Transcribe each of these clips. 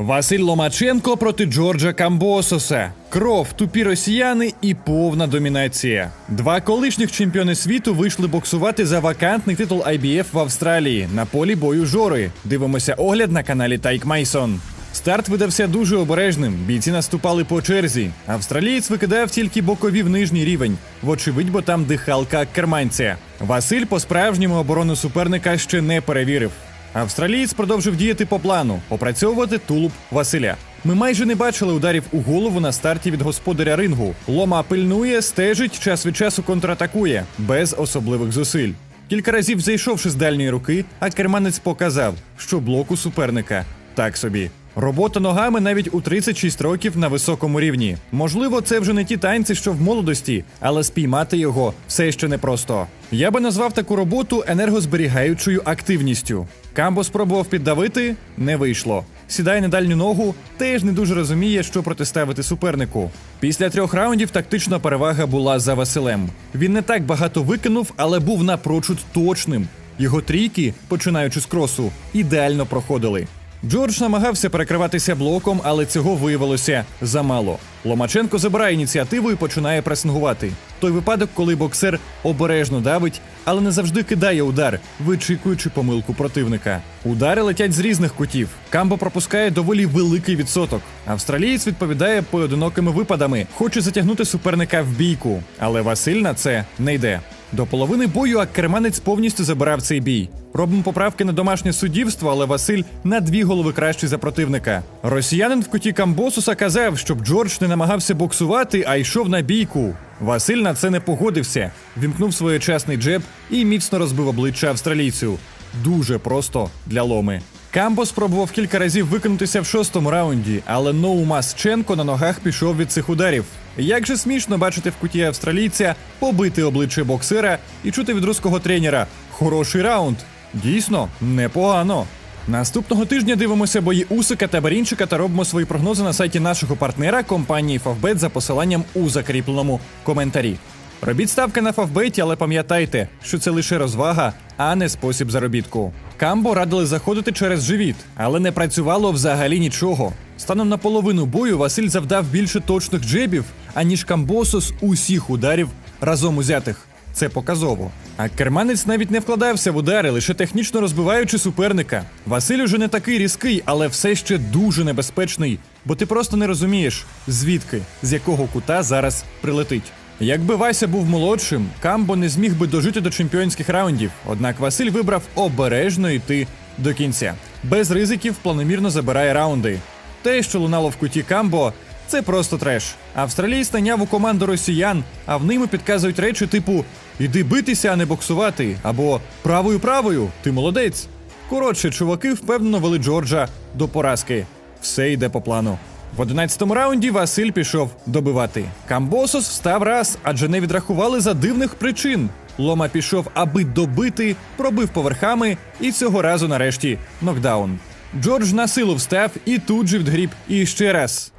Василь Ломаченко проти Джорджа Камбососа. Кров, тупі росіяни і повна домінація. Два колишніх чемпіони світу вийшли боксувати за вакантний титул IBF в Австралії на полі бою Жори. Дивимося огляд на каналі Тайк Майсон. Старт видався дуже обережним. Бійці наступали по черзі. Австралієць викидав тільки бокові в нижній рівень. Вочевидь, бо там дихалка керманця. Василь по-справжньому оборону суперника ще не перевірив. Австралієць продовжив діяти по плану, опрацьовувати тулуб Василя. Ми майже не бачили ударів у голову на старті від господаря рингу. Лома пильнує, стежить, час від часу контратакує без особливих зусиль. Кілька разів зайшовши з дальньої руки, а керманець показав, що блоку суперника так собі. Робота ногами навіть у 36 років на високому рівні. Можливо, це вже не ті танці, що в молодості, але спіймати його все ще непросто. Я би назвав таку роботу енергозберігаючою активністю. Камбо спробував піддавити, не вийшло. Сідає на дальню ногу, теж не дуже розуміє, що протиставити супернику. Після трьох раундів тактична перевага була за Василем. Він не так багато викинув, але був напрочуд точним. Його трійки, починаючи з кросу, ідеально проходили. Джордж намагався перекриватися блоком, але цього виявилося замало. Ломаченко забирає ініціативу і починає пресингувати. Той випадок, коли боксер обережно давить, але не завжди кидає удар, вичікуючи помилку противника. Удари летять з різних кутів. Камбо пропускає доволі великий відсоток. Австралієць відповідає поодинокими випадами, хоче затягнути суперника в бійку, але Василь на це не йде. До половини бою Аккерманець повністю забирав цей бій. Робимо поправки на домашнє суддівство, але Василь на дві голови кращий за противника. Росіянин в куті Камбосуса казав, щоб Джордж не намагався боксувати, а йшов на бійку. Василь на це не погодився. Вімкнув своєчасний джеб і міцно розбив обличчя австралійцю. Дуже просто для ломи. Камбо спробував кілька разів виконатися в шостому раунді, але Ноумасченко на ногах пішов від цих ударів. Як же смішно бачити в куті австралійця побити обличчя боксера і чути від руського тренера хороший раунд. Дійсно, непогано. Наступного тижня дивимося бої Усика та Барінчика та робимо свої прогнози на сайті нашого партнера компанії Фавбет за посиланням у закріпленому коментарі. Робіть ставки на Фавбеті, але пам'ятайте, що це лише розвага, а не спосіб заробітку. Камбо радили заходити через живіт, але не працювало взагалі нічого. Станом на половину бою Василь завдав більше точних джебів, аніж Камбосо з усіх ударів разом узятих. Це показово. А керманець навіть не вкладався в удари, лише технічно розбиваючи суперника. Василь уже не такий різкий, але все ще дуже небезпечний, бо ти просто не розумієш, звідки, з якого кута зараз прилетить. Якби Вася був молодшим, Камбо не зміг би дожити до чемпіонських раундів. Однак Василь вибрав обережно йти до кінця. Без ризиків планомірно забирає раунди. Те, що лунало в куті Камбо, це просто треш. Австралійсь наняв у команду росіян, а в ними підказують речі типу Іди битися, а не боксувати, або правою правою, ти молодець. Коротше, чуваки впевнено вели Джорджа до поразки. Все йде по плану. В 11-му раунді Василь пішов добивати. Камбосос встав раз, адже не відрахували за дивних причин. Лома пішов, аби добити, пробив поверхами, і цього разу нарешті нокдаун. Джордж на силу встав і тут же відгріб і ще раз.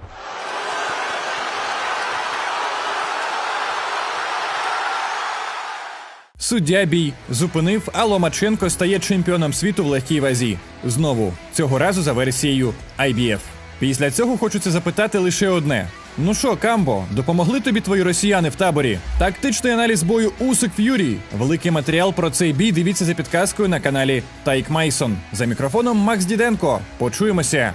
Суддя бій зупинив, а Ломаченко стає чемпіоном світу в легкій вазі. Знову цього разу за версією IBF. Після цього хочеться запитати лише одне: ну що, Камбо, допомогли тобі твої росіяни в таборі? Тактичний аналіз бою Усик Ф'юрі. Великий матеріал про цей бій дивіться за підказкою на каналі Тайк Майсон. За мікрофоном Макс Діденко. Почуємося.